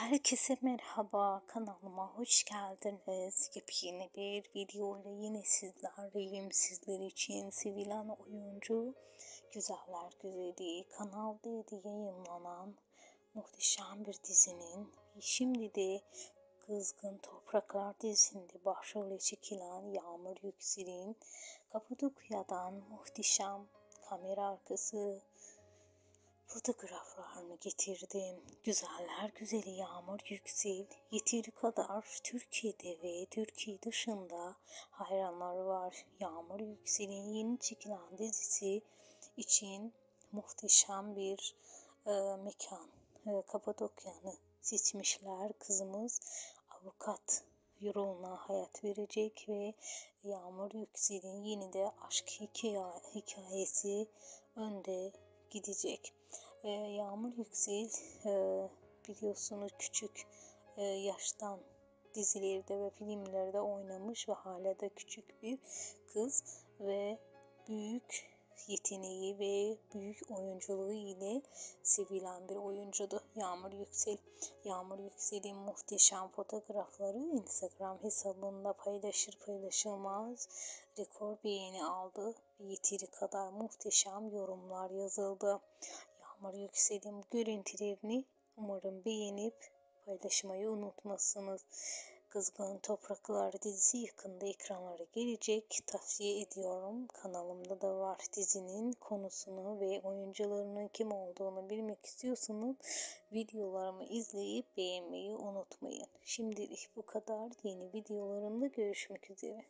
Herkese merhaba kanalıma hoş geldiniz. Yepyeni bir video ile yine sizlerleyim. Sizler için sevilen oyuncu Güzeller Güzeli Kanal D'de yayınlanan muhteşem bir dizinin şimdi de Kızgın Topraklar dizisinde başrole çekilen Yağmur Yüksel'in Kapadokya'dan muhteşem kamera arkası fotoğraflarını getirdim. Güzeller güzeli Yağmur Yüksel yeteri kadar Türkiye'de ve Türkiye dışında hayranları var. Yağmur Yüksel'in yeni çekilen dizisi için muhteşem bir e, mekan e, Kapadokya'nı seçmişler. Kızımız avukat yoluna hayat verecek ve Yağmur Yüksel'in yeni de aşk hikaye, hikayesi önde gidecek. E, Yağmur Yüksel e, biliyorsunuz küçük e, yaştan dizilerde ve filmlerde oynamış ve hala da küçük bir kız ve büyük yeteneği ve büyük oyunculuğu ile sevilen bir oyuncudu Yağmur Yüksel. Yağmur Yüksel'in muhteşem fotoğrafları Instagram hesabında paylaşır paylaşılmaz rekor beğeni aldı ve yeteri kadar muhteşem yorumlar yazıldı. Yağmur Yüksel'in görüntülerini umarım beğenip paylaşmayı unutmasınız. Kızgın Topraklar dizisi yakında ekranlara gelecek. Tavsiye ediyorum. Kanalımda da var dizinin konusunu ve oyuncularının kim olduğunu bilmek istiyorsanız videolarımı izleyip beğenmeyi unutmayın. Şimdilik bu kadar. Yeni videolarımda görüşmek üzere.